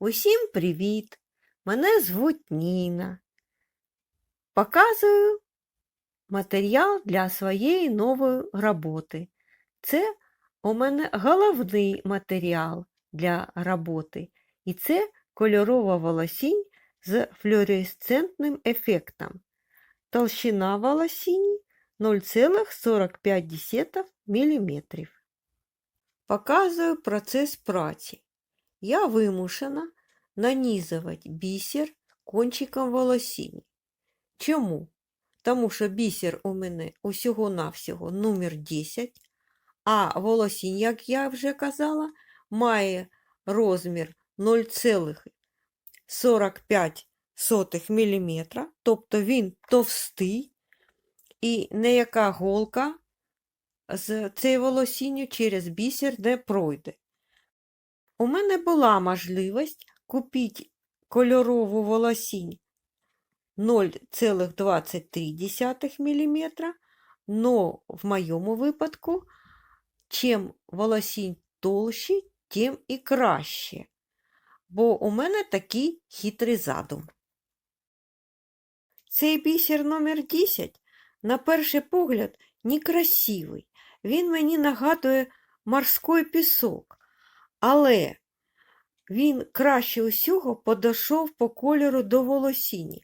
Усім привіт! Мене звуть Ніна. Показую матеріал для своєї нової роботи. Це у мене головний матеріал для роботи. І це кольорова волосінь з флюоресцентним ефектом. Толщина волосіні 0,45 мм. Показую процес праці. Я вимушена нанізувати бісер кончиком волосінь. Чому? Тому що бісер у мене усього-навсього номер 10, а волосінь, як я вже казала, має розмір 0,45 мм, тобто він товстий і ніяка голка з цією волосінню через бісер не пройде. У мене була можливість купити кольорову волосінь 0,23 мм, но в моєму випадку, чим волосінь толще, тим і краще. Бо у мене такий хитрий задум. Цей бісер номер 10, на перший погляд, некрасивий. Він мені нагадує морський пісок. Але він краще усього подошов по кольору до волосіні.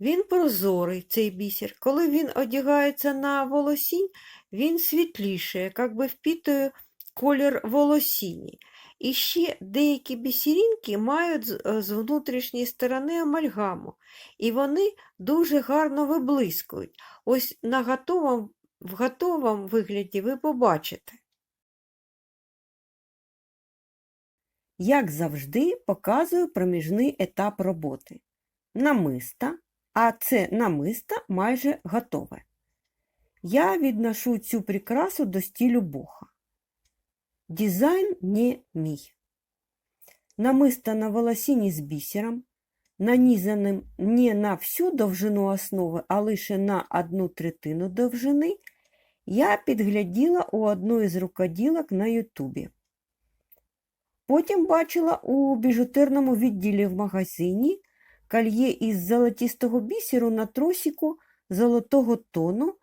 Він прозорий, цей бісер. Коли він одягається на волосінь, він світлішає, як би впітує колір волосіні. І ще деякі бісерінки мають з внутрішньої сторони амальгаму, і вони дуже гарно виблискують. Ось на готовому, в готовому вигляді ви побачите. Як завжди, показую проміжний етап роботи. Намиста, а це намиста майже готове. Я відношу цю прикрасу до стілю боха. Дизайн не мій. Намиста на волосіні з бісером, нанізаним не на всю довжину основи, а лише на одну третину довжини, я підгляділа у одної з рукоділок на Ютубі. Потім бачила у біжутерному відділі в магазині кольє із золотистого бісеру на тросіку золотого тону,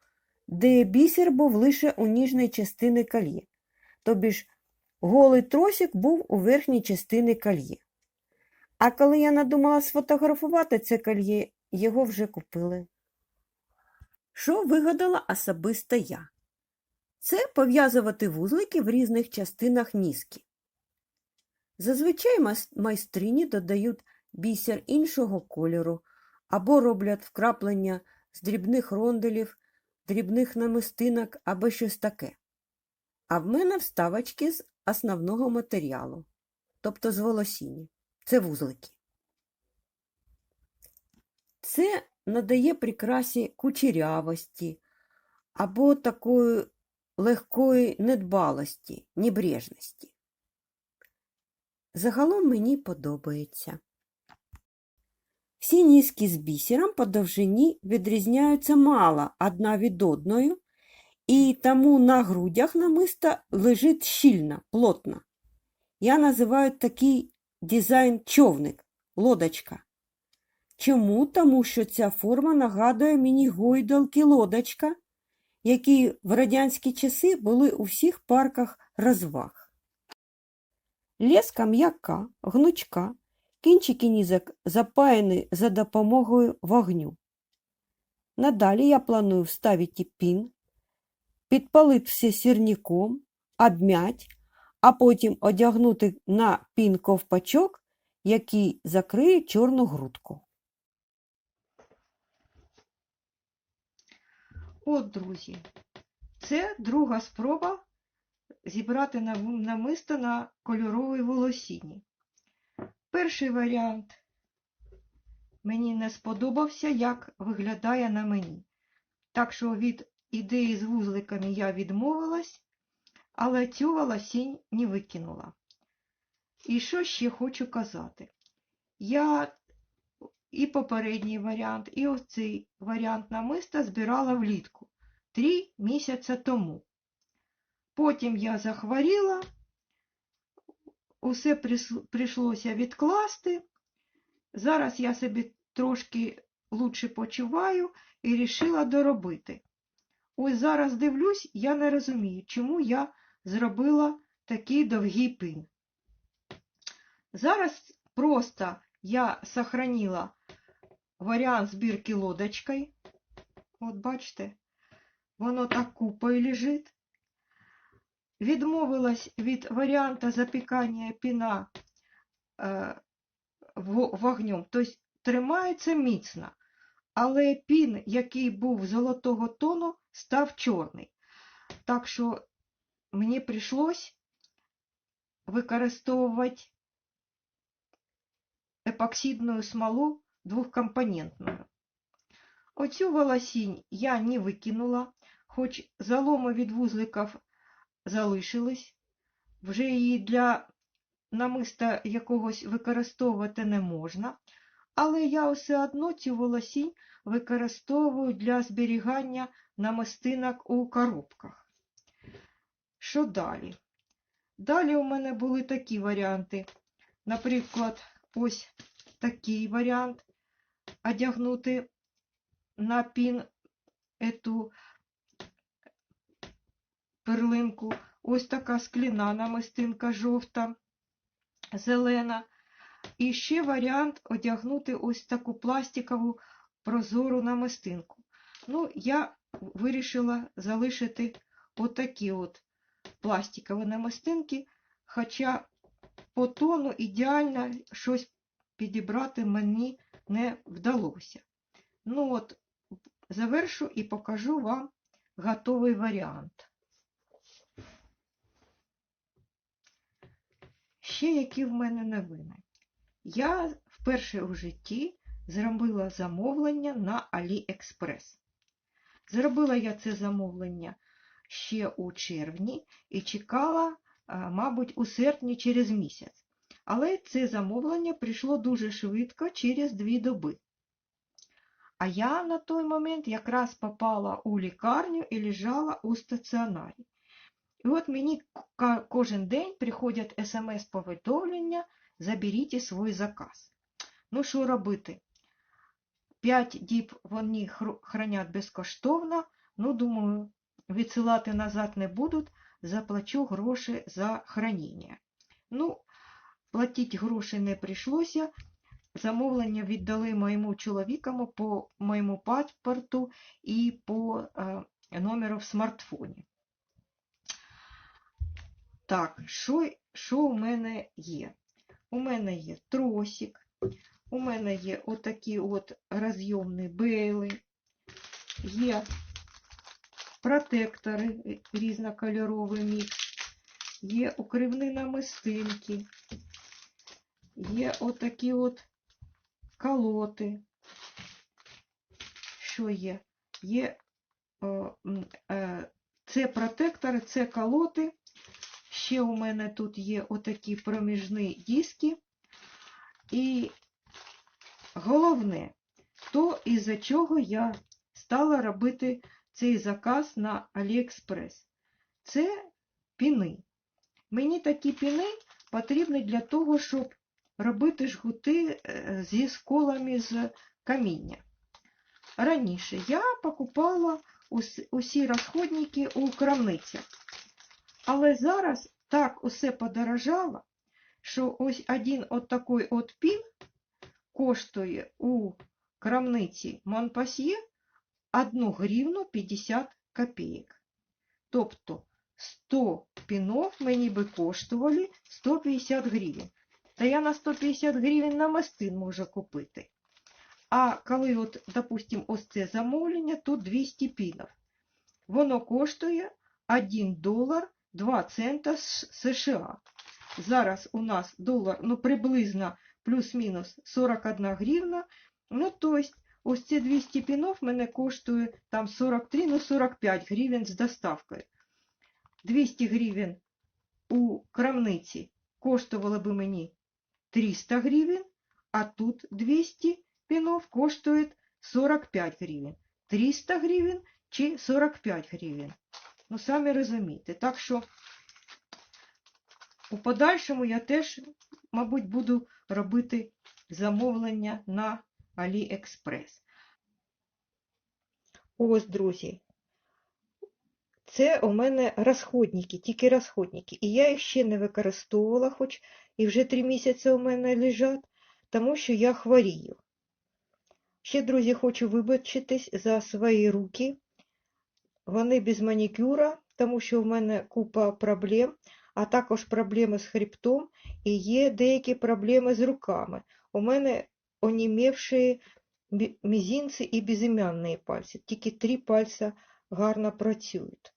де бісер був лише у ніжній частині кольє. Тобі ж голий тросик був у верхній частині кольє. А коли я надумала сфотографувати це кольє, його вже купили. Що вигадала особисто я? Це пов'язувати вузлики в різних частинах нізки. Зазвичай майстрині додають бісер іншого кольору або роблять вкраплення з дрібних ронделів, дрібних намистинок або щось таке. А в мене вставочки з основного матеріалу, тобто з волосіння. Це вузлики. Це надає прикрасі кучерявості або такої легкої недбалості, небрежності. Загалом мені подобається. Всі низки з бісером по довжині відрізняються мало одна від одної, і тому на грудях намиста лежить щільно, плотно. Я називаю такий дизайн човник, лодочка. Чому? Тому що ця форма нагадує мені гойдалки лодочка, які в радянські часи були у всіх парках розваг. Леска м'яка, гнучка, кінчики нізок запаяні за допомогою вогню. Надалі я планую вставити пін, підпалити все сірником, обмять, а потім одягнути на пін ковпачок, який закриє чорну грудку. От, друзі, це друга спроба зібрати намисто на кольоровій волосіні. Перший варіант мені не сподобався, як виглядає на мені. Так що від ідеї з вузликами я відмовилась, але цю волосінь не викинула. І що ще хочу казати? Я і попередній варіант, і оцей варіант намиста збирала влітку три місяці тому. Потім я захворіла, усе прийшлося відкласти. Зараз я собі трошки лучше почуваю і рішила доробити. Ось зараз дивлюсь, я не розумію, чому я зробила такий довгий пин. Зараз просто я сохранила варіант збірки лодочкою. От бачите, воно так купою лежить. Відмовилась від варіанта запікання піна е, во- вогнем, тобто тримається міцно. Але пін, який був золотого тону, став чорний. Так що мені прийшлось використовувати епоксидну смолу двохкомпонентну. Оцю волосінь я не викинула, хоч заломи від вузликів залишились. Вже її для намиста якогось використовувати не можна. Але я все одно цю волосінь використовую для зберігання намистинок у коробках. Що далі? Далі у мене були такі варіанти. Наприклад, ось такий варіант одягнути на пін ету перлинку. Ось така скляна намистинка жовта, зелена. І ще варіант одягнути ось таку пластикову прозору намистинку. Ну, я вирішила залишити отакі от пластикові намистинки, хоча по тону ідеально щось підібрати мені не вдалося. Ну от, завершу і покажу вам готовий варіант. Ще які в мене новини. Я вперше у житті зробила замовлення на AliExpress. Зробила я це замовлення ще у червні і чекала, мабуть, у серпні через місяць. Але це замовлення прийшло дуже швидко через дві доби. А я на той момент якраз попала у лікарню і лежала у стаціонарі. І от мені кожен день приходять смс-повідомлення заберіть свій заказ. Ну, що робити? П'ять діб вони хранять безкоштовно. Ну, думаю, відсилати назад не будуть, заплачу гроші за хранення. Ну, платити гроші не прийшлося. Замовлення віддали моєму чоловікові по моєму паспорту і по е, номеру в смартфоні. Так, що, що у мене є? У мене є тросик, у мене є отакі от розйомні бейли, є протектори різнокольоровий мікс, є укривні намистинки, є отакі от колоти. Що є? Є е, е, це протектори, це колоти. Ще у мене тут є отакі проміжні диски. І головне, то із-за чого я стала робити цей заказ на AliExpress. Це піни. Мені такі піни потрібні для того, щоб робити жгути е, зі сколами з каміння. Раніше я покупала усі розходники у крамницях. Але зараз так усе подорожало, що ось один от такий от пін коштує у крамниці Монпасьє 1 гривну 50 копійок. Тобто 100 пінов мені би коштували 150 гривень. Та я на 150 гривень намистин можу купити. А коли, от, допустим, ось це замовлення, тут 200 пінів. Воно коштує 1 долар 2 цента з США. Зараз у нас долар, ну, приблизно плюс-мінус 41 гривна. Ну, тобто, ось ці 200 пінов мене коштує там 43, ну 45 гривень з доставкою. 200 гривень у крамниці коштувало би мені 300 гривень, а тут 200 пінов коштує 45 гривень. 300 гривень чи 45 гривень. Ну, самі розумієте. Так що у подальшому я теж, мабуть, буду робити замовлення на AliExpress. Ось, друзі. Це у мене розходники, тільки розходники. І я їх ще не використовувала, хоч і вже три місяці у мене лежать, тому що я хворію. Ще, друзі, хочу вибачитись за свої руки. Вони без манікюра, тому що в мене купа проблем, а також проблеми з хребтом і є деякі проблеми з руками. У мене онімівші мі- мізинці і безім'янні пальці. Тільки три пальця гарно працюють.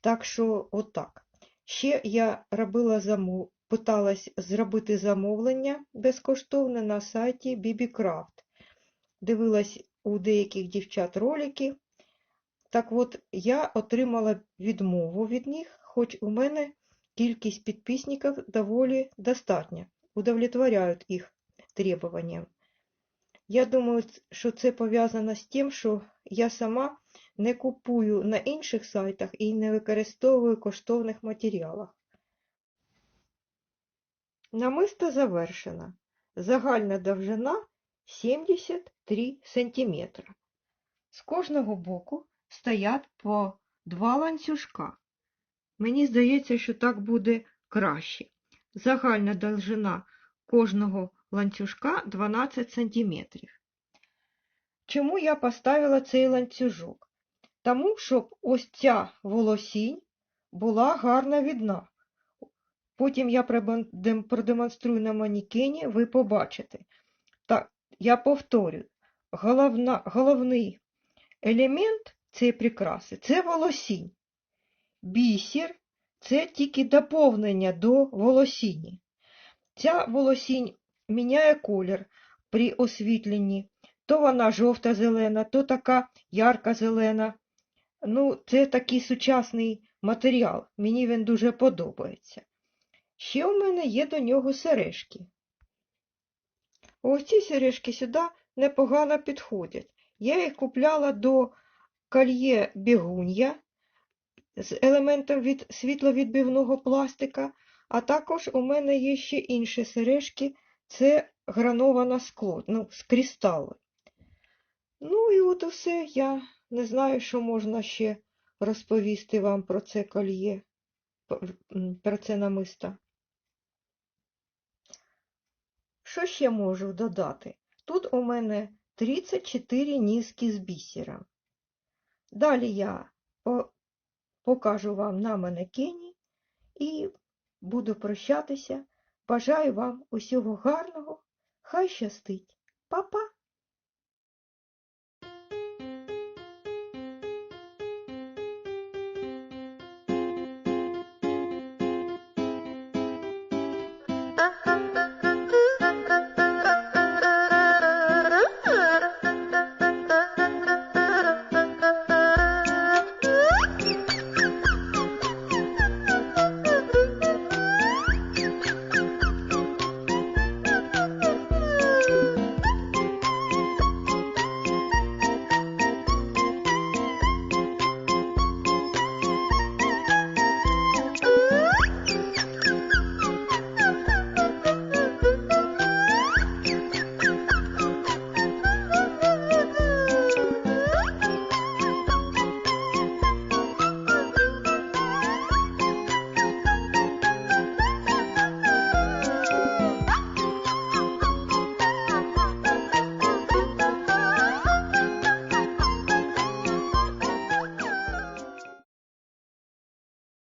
Так що отак. Ще я робила замов... питалась зробити замовлення безкоштовне на сайті BBCraft. Дивилась у деяких дівчат ролики. Так от, я отримала відмову від них, хоч у мене кількість підписників доволі достатня, удовлетворяють їх требуванням. Я думаю, що це пов'язано з тим, що я сама не купую на інших сайтах і не використовую коштовних матеріалів. Намисто завершено. Загальна довжина 73 см. З кожного боку стоять по два ланцюжка. Мені здається, що так буде краще. Загальна довжина кожного ланцюжка 12 см. Чому я поставила цей ланцюжок? Тому, щоб ось ця волосінь була гарно видна. Потім я продемонструю на манікені, ви побачите. Так, я повторюю, головна, головний елемент цієї прикраси це волосінь. Бісер це тільки доповнення до волосіні. Ця волосінь міняє колір при освітленні. То вона жовта-зелена, то така ярка-зелена. Ну, це такий сучасний матеріал. Мені він дуже подобається. Ще у мене є до нього сережки. Ось ці сережки сюди непогано підходять. Я їх купляла до кольє бігун'я з елементом від світловідбивного пластика, а також у мене є ще інші сережки, це грановане скло, ну, з кристалу. Ну і от усе, я не знаю, що можна ще розповісти вам про це кольє, про це намисто. Що ще можу додати? Тут у мене 34 низки з бісером. Далі я по- покажу вам на манекені і буду прощатися. Бажаю вам усього гарного. Хай щастить. Па-па!